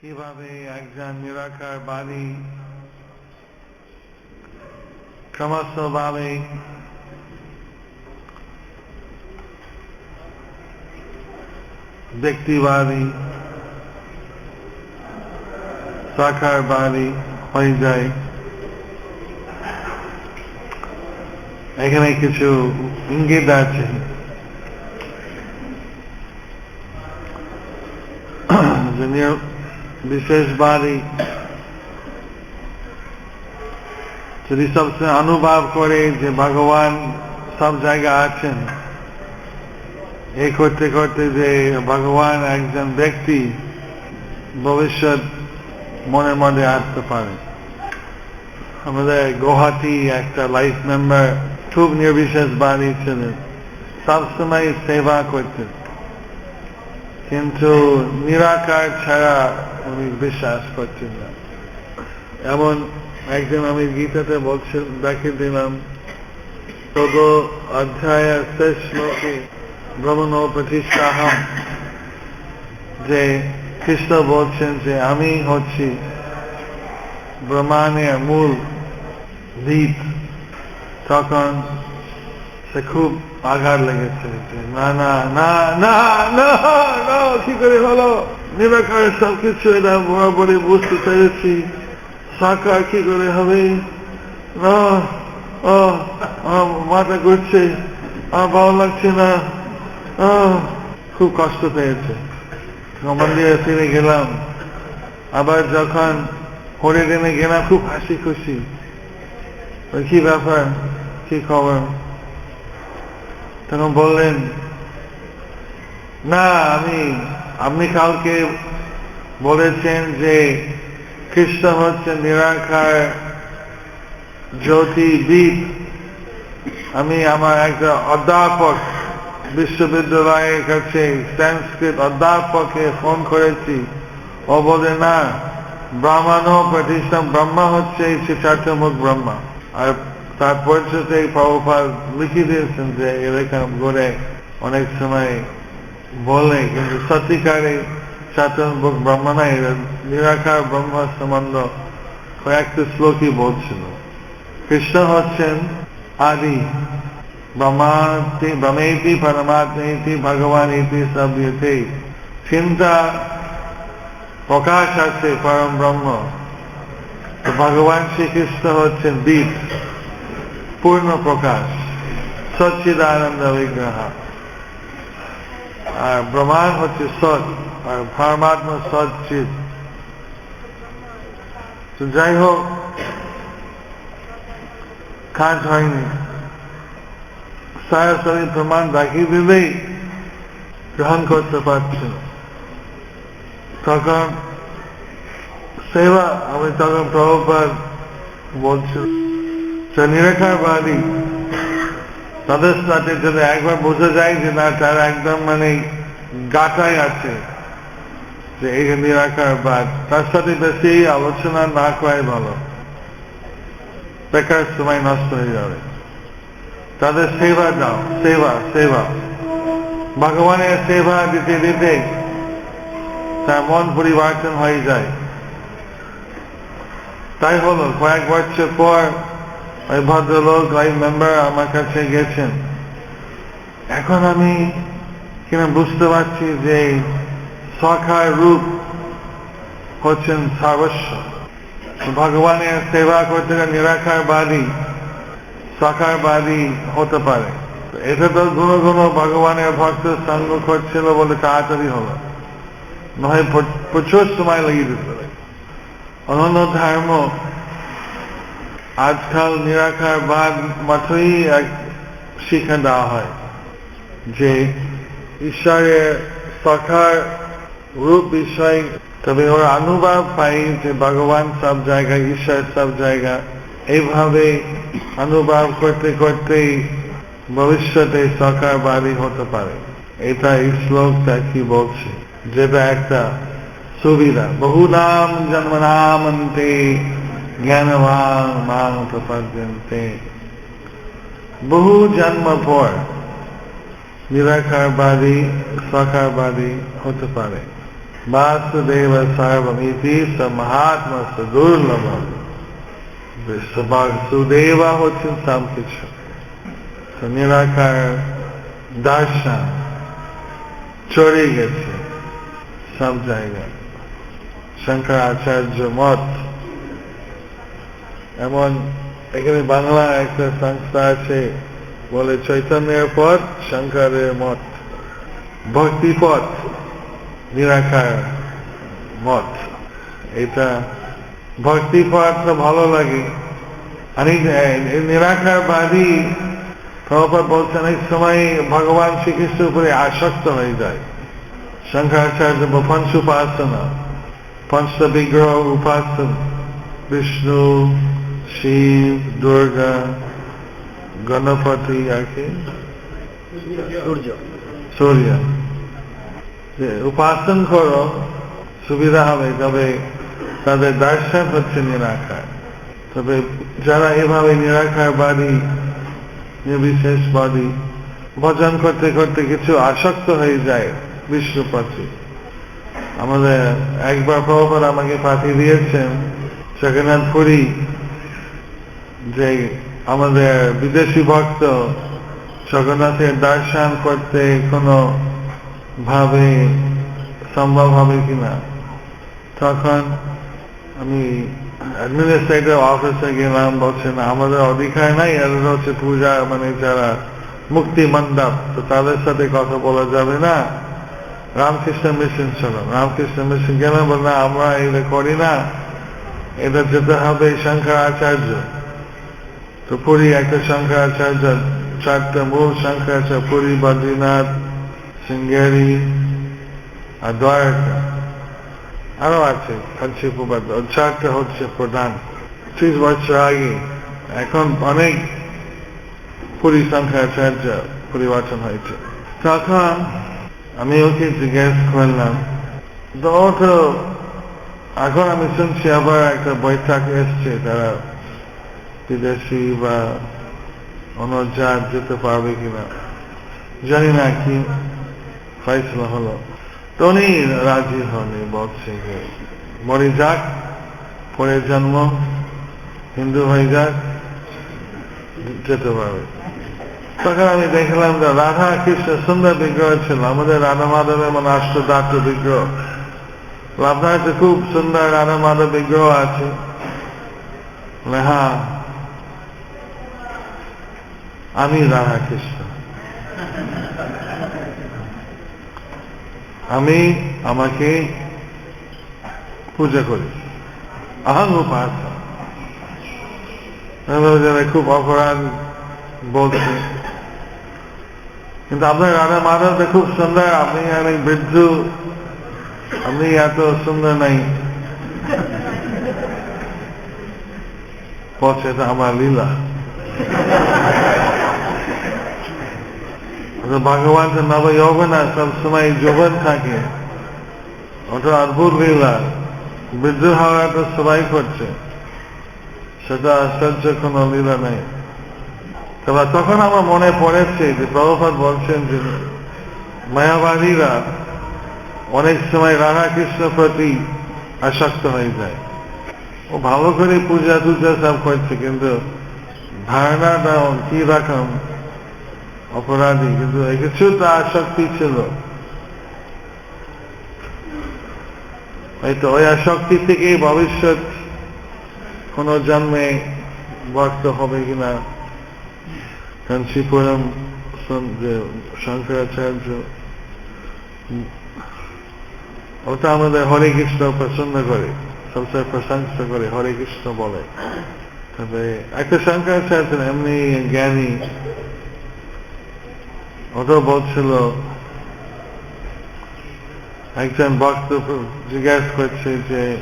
কীভাবে একজন নিরাকার বাণী ক্রমশভাবে ব্যক্তিবাদী সাকারবাদী হয়ে যায়। এখানে কিছু ইঙ্গিত আছে। যিনি বিশেষবাদী যদি সবসময় অনুভব করে যে ভগবান সব জায়গায় আছেন, এই করতে করতে যে ভগবান একজন ব্যক্তি ভবিষ্যৎ মনে মনে আসতে পারে। আমাদের গুয়াহাটি একটা লাইফ মেম্বার খুব নির্বিশেষ বাণী ছিলেন সবসময় সেবা করতেন। কিন্তু নিরাকার ছাড়া উনি বিশ্বাস করছেন না। এমন একদিন আমি গীতাতে বলছেন দেখে দিলাম, তদ অধ্যায় শেষ শ্লোকে ভ্রমণ প্রতিষ্ঠাহম যে কৃষ্ণ বলছেন যে আমি হচ্ছি ব্রহ্মাণের মূল ভিত তখন সে খুব আঘাত লেগেছে না না না না না না, কি করে হলো? নিরাকার সব কিছু এটা বরাবরই বুঝতে পেরেছি। সাকার কি করে হবে? না ও মাথা করছে আমার ভালো লাগছে না খুব কষ্ট পেয়েছে। ফিরে গেলাম। আবার যখন হরিডেনে গেলাম, খুব হাসি খুশি। কি ব্যাপার? কি খবর? তখন বললেন, না, আমি, আপনি কালকে বলেছেন যে খ্রিস্ট হচ্ছে নিরাকার জ্যোতিবিদ আমি আমার একটা অধ্যাপক বিশ্ববিদ্যালয়ের কাছে সংস্কৃত অধ্যাপককে ফোন করেছি। ও বলে, না ব্রাহ্মণ প্রতিষ্ঠান ব্রহ্মা হচ্ছে চারটমুখ ব্রহ্মা। আর তারপর সাথে প্রভুপাল লিখে দিয়েছেন যে এরকম করে অনেক সময় বলে, কিন্তু সত্যিকারে ব্রহ্মা নাই নিরাকার ব্রহ্ম সম্বন্ধ কয়েকটি শ্লোকই বলছিল। কৃষ্ণ হচ্ছেন আদি। ব্রহ্মাতি ব্রহ্মেতি, পরমাত্মেতি ভগবান ইতি সব ইতে চিন্তা প্রকাশ আছে, পরম ব্রহ্ম। ভগবান শ্রীকৃষ্ণ হচ্ছেন দ্বীপ পূর্ণ প্রকাশ সচ্চিদানন্দ বিগ্রহ আর ব্রহ্মাণ হচ্ছে সৎ, আর পরমাত্মা তো যাই হোক, কাজ হয়নি। সরাসরি প্রমাণ দেখিয়ে দিলেই গ্রহণ করতে পারছেন তখন সেবা আমি তখন প্রভুপাত বলছি নিরাকারবাদী। তাদের সাথে যদি একবার বোঝা যায় যে না, তার একদম মানে গাটাই আছে যে এই নিরাকারবাদ, তার সাথে বেশি আলোচনা না করাই ভালো। বেকার সময় নষ্ট হয়ে যাবে। তাদের সেবা দাও, সেবা সেবা। ভগবানের সেবা দিতে দিতে তার মন পরিবর্তন হয়ে যায়। তাই হলো, কয়েক বছর পর ওই ভদ্রলোক, ওই মেম্বার আমার কাছে গেছেন। এখন আমি কিনা বুঝতে পারছি যে সখার রূপ হচ্ছেন সর্বস্ব ভগবানের সেবা করতে নিরাকারবাদী সাকারবাদী হতে পারে। এটা তো গুণ গুণ ভগবানের ভক্ত সঙ্গ করছিল বলে তাড়াতাড়ি হলো। নয়, প্রচুর সময় লাগিয়ে দিতে পারে। অনন্য ধর্ম আজকাল নিরাকার বাদ মাত্রই এক শিক্ষা দেওয়া হয় যে ঈশ্বরের সখার রূপ বিষয় তবে ওরা অনুভব পাই যে ভগবান সব জায়গা ঈশ্বর সব জায়গা এইভাবে অনুভব করতে করতেই ভবিষ্যতে সকারবাদী হতে পারে। এটা এই শ্লোকটা কি বলছে? যেটা একটা সুবিধা। বহু নাম জন্ম নামন্তে জ্ঞানবান মান প্রপদ্যন্তে বহু জন্ম পর নিরাকারবাদী সকারবাদী হতে পারে বাসুদেব সর্বমিতি স মহাত্ম দুর্লভ বাসুদেবা হচ্ছেন সব কিছু তো নিরাকার দর্শন চড়ে গেছে সব জায়গায় শঙ্করাচার্য মত এমন এখানে বাংলা একটা সংস্থা আছে, বলে চৈতন্যের পথ, শঙ্করের মত ভক্তি পথ নিরাকার মত এটা ভক্তি পথ ভালো লাগে। অনেক নিরাকারবাদী প্রভুপাদ বলছেন অনেক সময় ভগবান শ্রীকৃষ্ণের উপরে আসক্ত হয়ে যায়। শঙ্করাচার্য পঞ্চ উপাসনা পঞ্চ বিগ্রহ উপাসন, বিষ্ণু শিব দুর্গা গণপতি আর কি? সূর্য। সূর্য। উপাসন করো সুবিধা হবে তবে তাদের দর্শন হচ্ছে নিরাকার। তবে যারা এভাবে নিরাকারবাদী নির্বিশেষবাদী ভজন করতে করতে কিছু আসক্ত হয়ে যায় বিষ্ণু প্রতি আমাদের একবার প্রভুপাদ আমাকে পাঠিয়ে দিয়েছেন জগন্নাথ পুরী যে আমাদের বিদেশি ভক্ত জগন্নাথের দর্শন করতে কোনো ভাবে সম্ভব হবে কিনা? তখন আমি অ্যাডমিনিস্ট্রেটিভ অফিসে গেলাম বলছেন আমাদের অধিকার নাই এরা হচ্ছে পূজা মানে যারা মুক্তি মণ্ডপ, তো তাদের সাথে কথা বলা যাবে না। রামকৃষ্ণ মিশন ছিল রামকৃষ্ণ মিশন গেলাম বল না, আমরা এটা করি না এটা যেতে হবে শঙ্করাচার্য। তো পুরী একটা শঙ্করাচার্য চারটা মূল শঙ্করাচার্য পুরী, বদ্রীনাথ সিঙ্গেরি আর দ্বারকা। আরও আছে কাঞ্চিপুবাদ চারটা হচ্ছে প্রধান। ত্রিশ বছর আগে এখন অনেক পুরী শঙ্করাচার্য পরিবর্তন হয়েছে। তখন আমি ওকে জিজ্ঞেস করলাম, তো এখন আমি শুনছি আবার একটা বৈঠক এসছে, তারা বিদেশি বা অন্য জাত যেতে পারবে কিনা জানি না কি ফয়সলা হলো। তো উনি রাজি হননি যে মরে যাক পরে জন্ম হিন্দু হয়ে যাক যেতে পারবে। তখন আমি দেখলাম যে রাধা কৃষ্ণ সুন্দর বিগ্রহ ছিল। আমাদের রাধা মাধবের মানে অষ্টদাত্ত বিগ্রহ। আপনার খুব সুন্দর রাধা মাধব বিগ্রহ আছে। বলে, হ্যাঁ আমি রাধা কৃষ্ণ আমি আমাকে পূজা করি। আহং উপাস খুব অপরাধ বলছে কিন্তু আপনার রাধা মাধব খুব সুন্দর, আপনি অনেক বৃদ্ধ। আপনি এত সুন্দর নাই। এটা আমার লীলা। ভগবান তো নব যৌবনা সব সময় যৌবন থাকে। ওটা অদ্ভুত লীলা। বৃদ্ধ হওয়া তো সবাই করছে। সেটা আশ্চর্য, কোনো লীলা নেই। তবে তখন আমার মনে পড়েছে যে প্রভুপাত বলছেন যে, মায়াবাদীরা অনেক সময় রাধা কৃষ্ণ প্রতি আসক্ত হয়ে যায়। ও ভালো করে পূজা টুজা সব করছে, কিন্তু ধারণাটা কি রকম? অপরাধী, কিন্তু কিছু তো আসক্তি ছিল। হয়তো ওই আসক্তি থেকে ভবিষ্যৎ কোন জন্মে ভক্ত হবে কিনা। কাঞ্চিপুরম শঙ্করাচার্য। ওটা আমাদের হরে কৃষ্ণ পছন্দ করে সবসময় প্রশংসা করে হরে কৃষ্ণ বলে। তবে একটা শঙ্করাচার্য এমনি জ্ঞানী। ওটাও বলছিল একজন ভক্ত জিজ্ঞাসা করছে যে,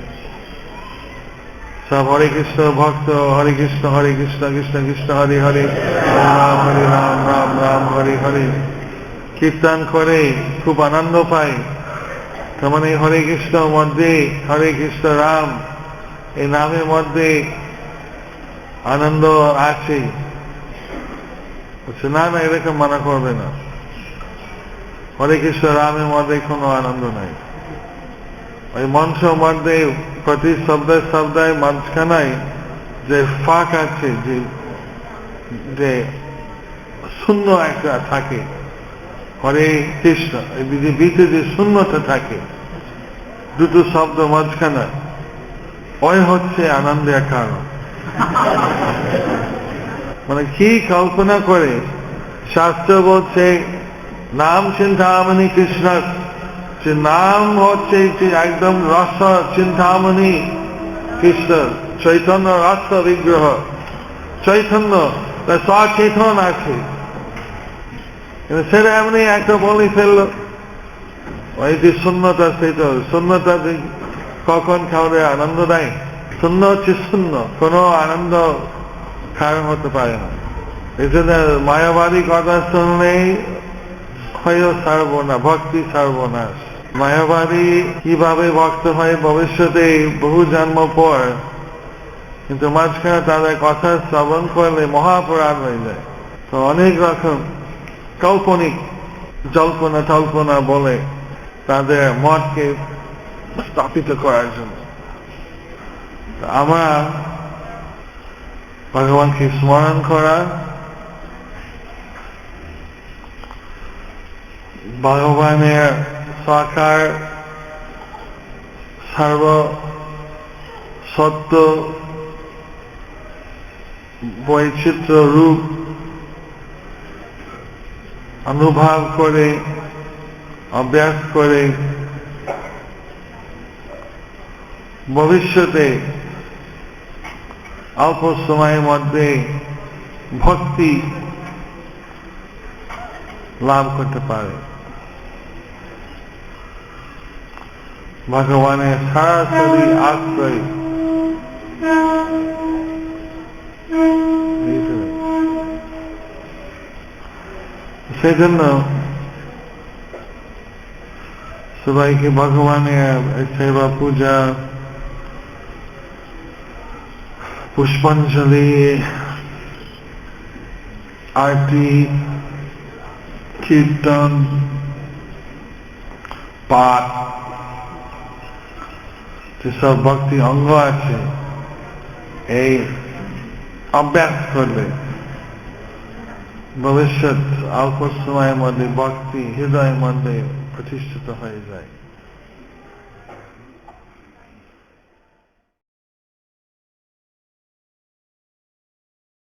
সব হরে কৃষ্ণ ভক্ত, হরে কৃষ্ণ হরে কৃষ্ণ কৃষ্ণ কৃষ্ণ, হরে হরে, রাম হরে রাম রাম রাম, হরে হরে। কীর্তন করে খুব আনন্দ পায়। তার মানে হরে কৃষ্ণ মধ্যে, হরে কৃষ্ণ রাম, এই নামের মধ্যে আনন্দ আছে। না না, এরকম মানা করবে না। হরে কৃষ্ণ রামের মধ্যে কোনো আনন্দ নাই। ওই মঞ্চ মধ্যে প্রতি শব্দে শব্দে মাঝখানায় যে ফাঁক আছে, যে শূন্য একটা থাকে, হরে কৃষ্ণ, এই বিধিতে যে শূন্যতা থাকে, দুটো শব্দ মাঝখানে ওই হচ্ছে আনন্দের কারণ। মানে কি কল্পনা করে, শাস্ত্র বলছে নাম চিন্তামণি কৃষ্ণ। যে নাম হচ্ছে একদম রস চিন্তামণি কৃষ্ণ। চৈতন্য রস বিগ্রহ। চৈতন্য সচেতন আছে। সেটা এমনি একটা বলে ফেলল। ওই যে শূন্যতা সেটা শূন্যতা কখন খাওয়ারে আনন্দ দেয়? শূন্য হচ্ছে শূন্য, কোনো আনন্দ কারণ হতে পারে না। এই জন্য মায়াবাদী কথা শুনলেই হয়েও সর্বনা, ভক্তি সর্বনাশ। মায়াবাদী কীভাবে ভক্ত হয় ভবিষ্যতে বহু জন্ম পর, কিন্তু মাঝখানে তাদের কথা শ্রবণ করলে মহাপরাধ হয়ে যায়। তো অনেক রকম কাল্পনিক জল্পনা টল্পনা বলে তাদের মতকে স্থাপিত করার জন্য। আমরা ভগবানকে স্মরণ করা ভগবানের সাকার সর্ব সত্য বৈচিত্র্য রূপ অনুভব করে, অভ্যাস করে ভবিষ্যতে অল্প সময়ের মধ্যে ভক্তি লাভ করতে পারে। ভগবানের সরাসরি আশ্রয় সেই জন্য সবাইকে ভগবানের সেবা পূজা পুষ্পাঞ্জলি আরতি কীর্তন পাঠ যেসব ভক্তি অঙ্গ আছে, এই অভ্যাস করলে ভবিষ্যৎ অল্প সময়ের মধ্যে ভক্তি হৃদয়ের মধ্যে প্রতিষ্ঠিত হয়ে যায়।